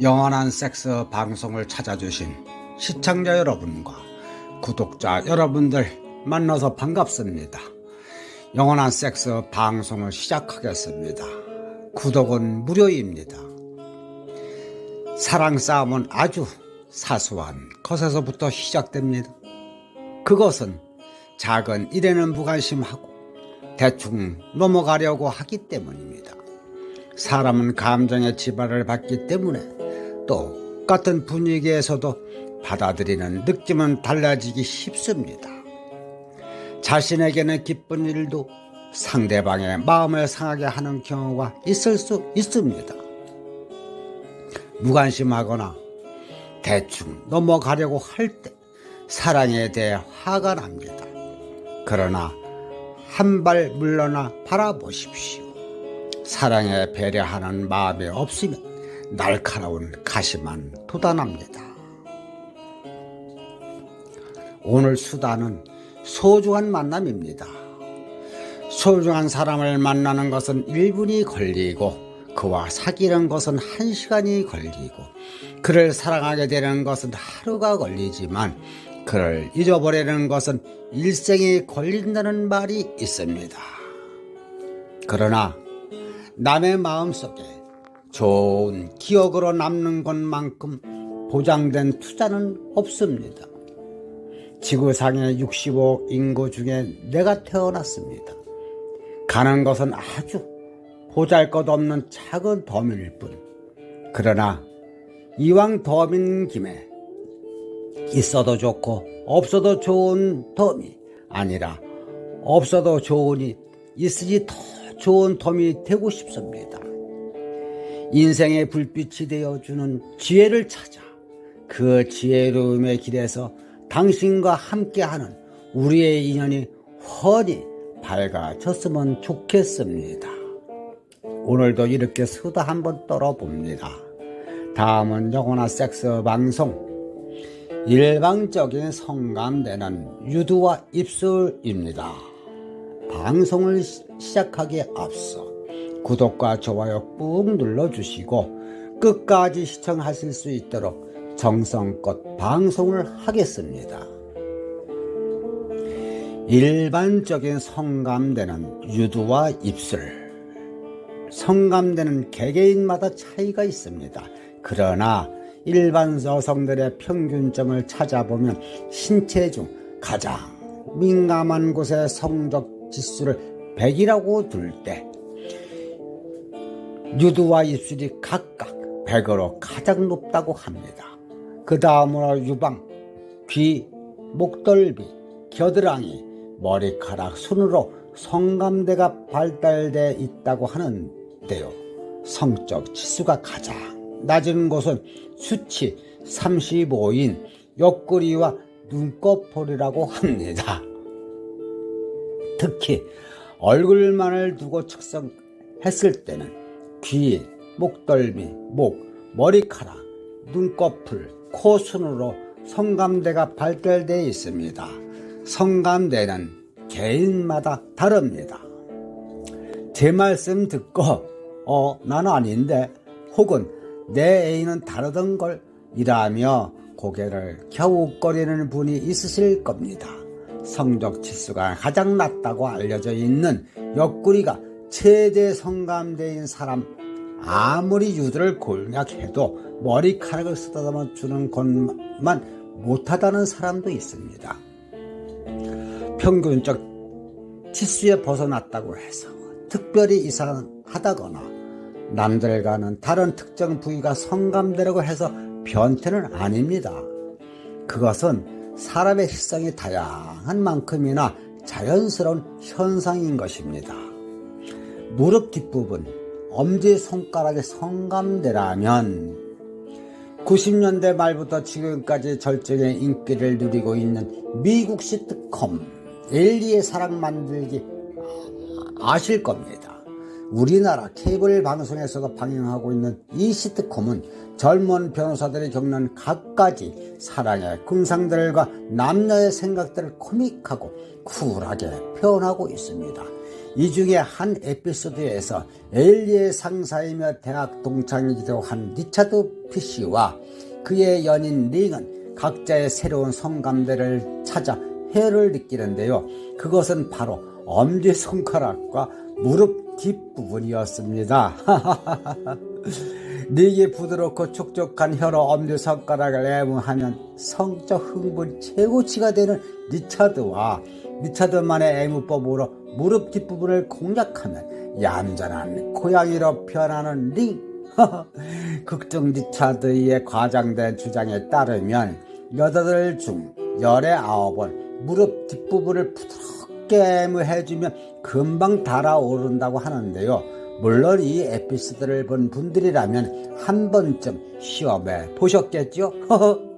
영원한 섹스 방송을 찾아주신 시청자 여러분과 구독자 여러분들 만나서 반갑습니다. 영원한 섹스 방송을 시작하겠습니다. 구독은 무료입니다. 사랑 싸움은 아주 사소한 것에서부터 시작됩니다. 그것은 작은 일에는 무관심하고 대충 넘어가려고 하기 때문입니다. 사람은 감정의 지발을 받기 때문에 똑같은 분위기에서도 받아들이는 느낌은 달라지기 쉽습니다. 자신에게는 기쁜 일도 상대방의 마음을 상하게 하는 경우가 있을 수 있습니다. 무관심하거나 대충 넘어가려고 할 때 사랑에 대해 화가 납니다. 그러나 한 발 물러나 바라보십시오. 사랑에 배려하는 마음이 없으면 날카로운 가시만 돋아납니다. 오늘 수다는 소중한 만남입니다. 소중한 사람을 만나는 것은 1분이 걸리고 그와 사귀는 것은 1시간이 걸리고 그를 사랑하게 되는 것은 하루가 걸리지만 그를 잊어버리는 것은 일생이 걸린다는 말이 있습니다. 그러나 남의 마음속에 좋은 기억으로 남는 것만큼 보장된 투자는 없습니다. 지구상의 65억 인구 중에 내가 태어났습니다. 가는 것은 아주 보잘 것 없는 작은 덤일 뿐. 그러나 이왕 덤인 김에 있어도 좋고 없어도 좋은 덤이 아니라 없어도 좋으니 있으니 더 좋은 덤이 되고 싶습니다. 인생의 불빛이 되어주는 지혜를 찾아 그 지혜로움의 길에서 당신과 함께하는 우리의 인연이 훤히 밝아졌으면 좋겠습니다. 오늘도 이렇게 수다 한번 떨어봅니다. 다음은 영원한 섹스 방송 일방적인 성감되는 유두와 입술입니다. 방송을 시- 시작하기에 앞서 구독과 좋아요 꾹 눌러주시고 끝까지 시청하실 수 있도록 정성껏 방송을 하겠습니다. 일반적인 성감되는 유두와 입술 성감되는 개개인마다 차이가 있습니다. 그러나 일반 여성들의 평균점을 찾아보면 신체 중 가장 민감한 곳의 성적 지수를 100이라고 둘 때 유두와 입술이 각각 100으로 가장 높다고 합니다. 그 다음으로 유방, 귀, 목덜미, 겨드랑이, 머리카락 순으로 성감대가 발달돼 있다고 하는데요. 성적 지수가 가장 낮은 곳은 수치 35인 옆구리와 눈꺼풀이라고 합니다. 특히 얼굴만을 두고 측정했을 때는 귀, 목덜미, 목, 머리카락, 눈꺼풀, 코 순으로 성감대가 발달되어 있습니다. 성감대는 개인마다 다릅니다. 제 말씀 듣고 어, 난 아닌데 혹은 내 애인은 다르던 걸 이라며 고개를 갸웃거리는 분이 있으실 겁니다. 성적 지수가 가장 낮다고 알려져 있는 옆구리가 최대 성감대인 사람 아무리 유두를 공략해도 머리카락을 쓰다듬어 주는 것만 못하다는 사람도 있습니다. 평균적 치수에 벗어났다고 해서 특별히 이상하다거나 남들과는 다른 특정 부위가 성감되려고 해서 변태는 아닙니다. 그것은 사람의 식성이 다양한 만큼이나 자연스러운 현상인 것입니다. 무릎 뒷부분, 엄지 손가락의 성감대라면 90년대 말부터 지금까지 절정의 인기를 누리고 있는 미국 시트콤 엘리의 사랑 만들기 아실 겁니다. 우리나라 케이블 방송에서도 방영하고 있는 이 시트콤은 젊은 변호사들이 겪는 갖가지 사랑의 궁상들과 남녀의 생각들을 코믹하고 쿨하게 표현하고 있습니다. 이 중에 한 에피소드에서 엘리의 상사이며 대학 동창이기도 한 리차드 피쉬와 그의 연인 링은 각자의 새로운 성감대를 찾아 해를 느끼는데요. 그것은 바로 엄지손가락과 무릎 뒷부분이었습니다. 릭이 부드럽고 촉촉한 혀로 엄지손가락을 애무하면 성적 흥분이 최고치가 되는 리차드와 리차드만의 애무법으로 무릎 뒷부분을 공략하면 얌전한 고양이로 변하는 링. 극중 리차드의 과장된 주장에 따르면 여덟 중 열의 아홉은 무릎 뒷부분을 부드럽게 애무해주면 금방 달아오른다고 하는데요. 물론 이 에피소드를 본 분들이라면 한 번쯤 시험해 보셨겠죠?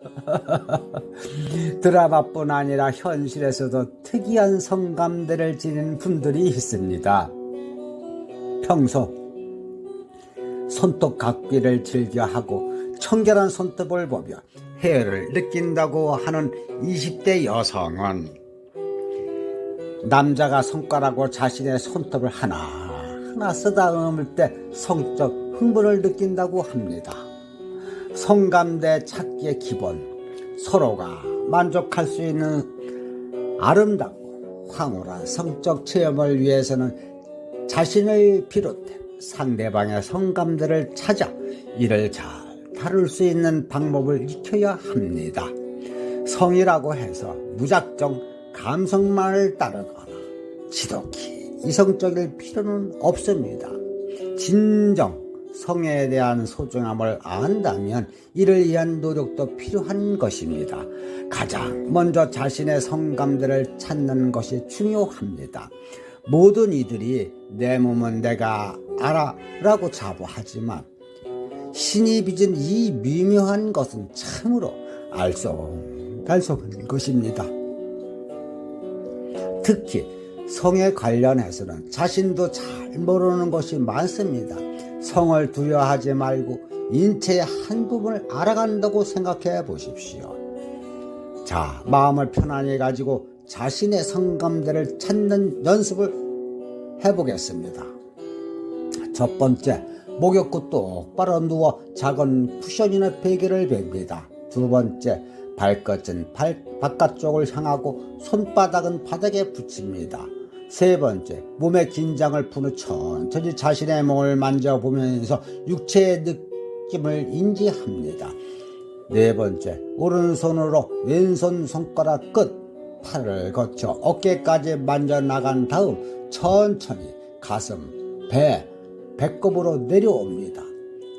드라마뿐 아니라 현실에서도 특이한 성감대를 지닌 분들이 있습니다. 평소 손톱 각기를 즐겨 하고 청결한 손톱을 보며 해를 느낀다고 하는 20대 여성은 남자가 손가락으로 자신의 손톱을 하나 하나 쓰다듬을 때 성적 흥분을 느낀다고 합니다. 성감대 찾기의 기본 서로가 만족할 수 있는 아름답고 황홀한 성적 체험을 위해서는 자신을 비롯해 상대방의 성감대를 찾아 이를 잘 다룰 수 있는 방법을 익혀야 합니다. 성이라고 해서 무작정 감성만을 따르거나 지독히 이성적일 필요는 없습니다. 진정 성에 대한 소중함을 안다면 이를 위한 노력도 필요한 것입니다. 가장 먼저 자신의 성감들을 찾는 것이 중요합니다. 모든 이들이 내 몸은 내가 알아 라고 자부하지만 신이 빚은 이 미묘한 것은 참으로 알쏭달쏭한 것입니다. 특히 성에 관련해서는 자신도 잘 모르는 것이 많습니다. 성을 두려워하지 말고 인체의 한 부분을 알아간다고 생각해 보십시오. 자, 마음을 편안히 가지고 자신의 성감대를 찾는 연습을 해보겠습니다. 첫 번째, 목욕구 똑바로 누워 작은 쿠션이나 베개를 뱁니다. 두 번째, 발끝은 발, 바깥쪽을 향하고 손바닥은 바닥에 붙입니다. 세 번째, 몸의 긴장을 푼 후 천천히 자신의 몸을 만져보면서 육체의 느낌을 인지합니다. 네 번째, 오른손으로 왼손 손가락 끝, 팔을 거쳐 어깨까지 만져 나간 다음 천천히 가슴, 배, 배꼽으로 내려옵니다.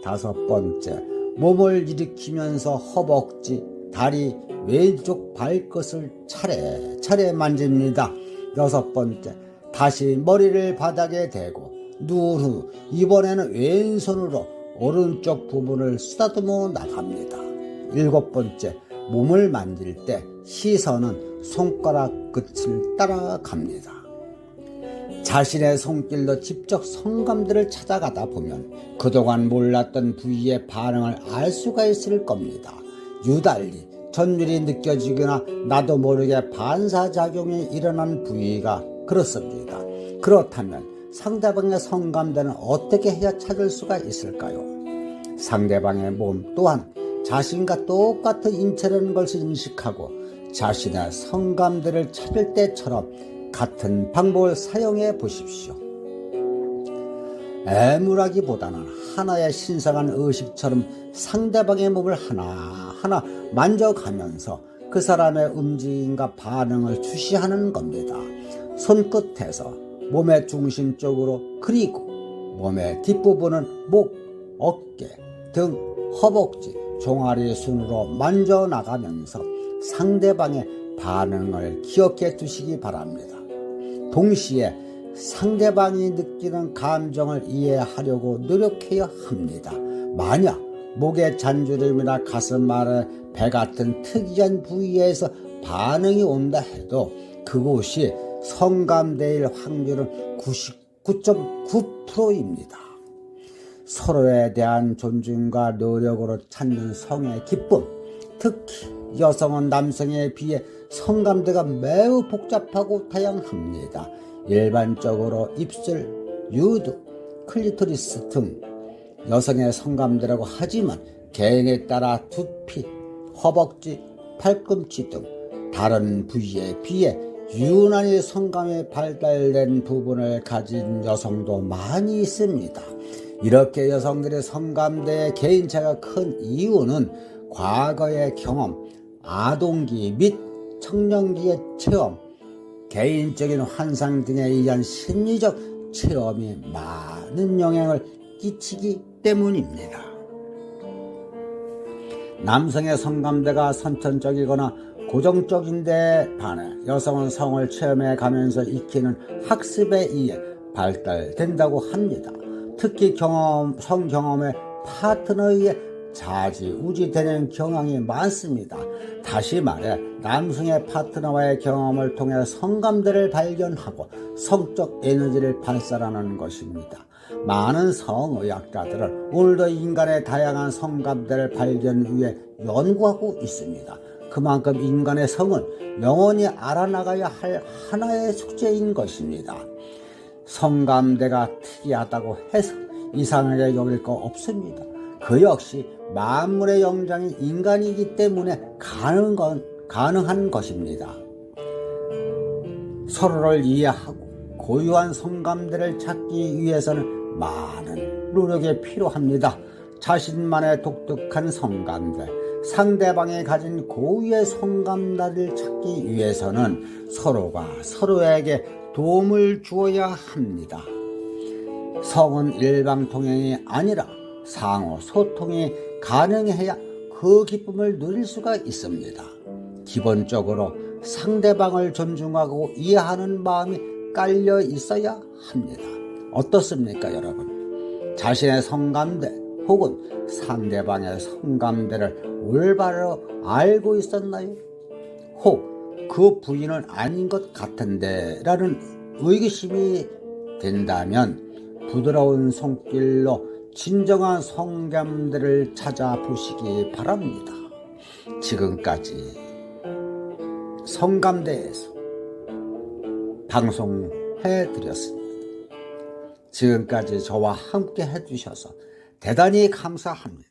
다섯 번째, 몸을 일으키면서 허벅지, 다리, 왼쪽 발끝을 차례차례 만집니다. 여섯 번째, 다시 머리를 바닥에 대고 누운 후 이번에는 왼손으로 오른쪽 부분을 쓰다듬어 나갑니다. 일곱 번째, 몸을 만질 때 시선은 손가락 끝을 따라갑니다. 자신의 손길로 직접 성감들을 찾아가다 보면 그동안 몰랐던 부위의 반응을 알 수가 있을 겁니다. 유달리 전율이 느껴지거나 나도 모르게 반사작용이 일어난 부위가 그렇습니다. 그렇다면 상대방의 성감대는 어떻게 해야 찾을 수가 있을까요? 상대방의 몸 또한 자신과 똑같은 인체라는 것을 인식하고 자신의 성감대를 찾을 때처럼 같은 방법을 사용해 보십시오. 애물하기보다는 하나의 신성한 의식처럼 상대방의 몸을 하나하나 만져가면서 그 사람의 움직임과 반응을 주시하는 겁니다. 손끝에서 몸의 중심 쪽으로 그리고 몸의 뒷부분은 목, 어깨, 등, 허벅지, 종아리 순으로 만져 나가면서 상대방의 반응을 기억해 두시기 바랍니다. 동시에 상대방이 느끼는 감정을 이해하려고 노력해야 합니다. 만약 목의 잔주름이나 가슴 아래 배 같은 특이한 부위에서 반응이 온다 해도 그곳이 성감대일 확률은 99.9%입니다. 서로에 대한 존중과 노력으로 찾는 성의 기쁨, 특히 여성은 남성에 비해 성감대가 매우 복잡하고 다양합니다. 일반적으로 입술, 유두, 클리토리스 등 여성의 성감대라고 하지만 개인에 따라 두피, 허벅지, 팔꿈치 등 다른 부위에 비해 유난히 성감이 발달된 부분을 가진 여성도 많이 있습니다. 이렇게 여성들의 성감대의 개인차가 큰 이유는 과거의 경험, 아동기 및 청년기의 체험, 개인적인 환상 등에 의한 심리적 체험이 많은 영향을 끼치기 때문입니다. 남성의 성감대가 선천적이거나 고정적인데 반해 여성은 성을 체험해 가면서 익히는 학습에 의해 발달된다고 합니다. 특히 경험, 성 경험의 파트너에 의해 자지우지되는 경향이 많습니다. 다시 말해 남성의 파트너와의 경험을 통해 성감대를 발견하고 성적 에너지를 발산하는 것입니다. 많은 성의학자들은 오늘도 인간의 다양한 성감대를 발견 위해 연구하고 있습니다. 그만큼 인간의 성은 영원히 알아나가야 할 하나의 숙제인 것입니다. 성감대가 특이하다고 해서 이상하게 여길 거 없습니다. 그 역시 만물의 영장인 인간이기 때문에 가능한, 건, 가능한 것입니다. 서로를 이해하고 고유한 성감대를 찾기 위해서는 많은 노력이 필요합니다. 자신만의 독특한 성감대, 상대방이 가진 고유의 성감대를 찾기 위해서는 서로가 서로에게 도움을 주어야 합니다. 성은 일방통행이 아니라 상호 소통이 가능해야 그 기쁨을 누릴 수가 있습니다. 기본적으로 상대방을 존중하고 이해하는 마음이 깔려 있어야 합니다. 어떻습니까, 여러분? 자신의 성감대 혹은 상대방의 성감대를 올바로 알고 있었나요? 혹 그 부인은 아닌 것 같은데 라는 의구심이 된다면 부드러운 손길로 진정한 성감대를 찾아보시기 바랍니다. 지금까지 성감대에서 방송해 드렸습니다. 지금까지 저와 함께 해주셔서 대단히 감사합니다.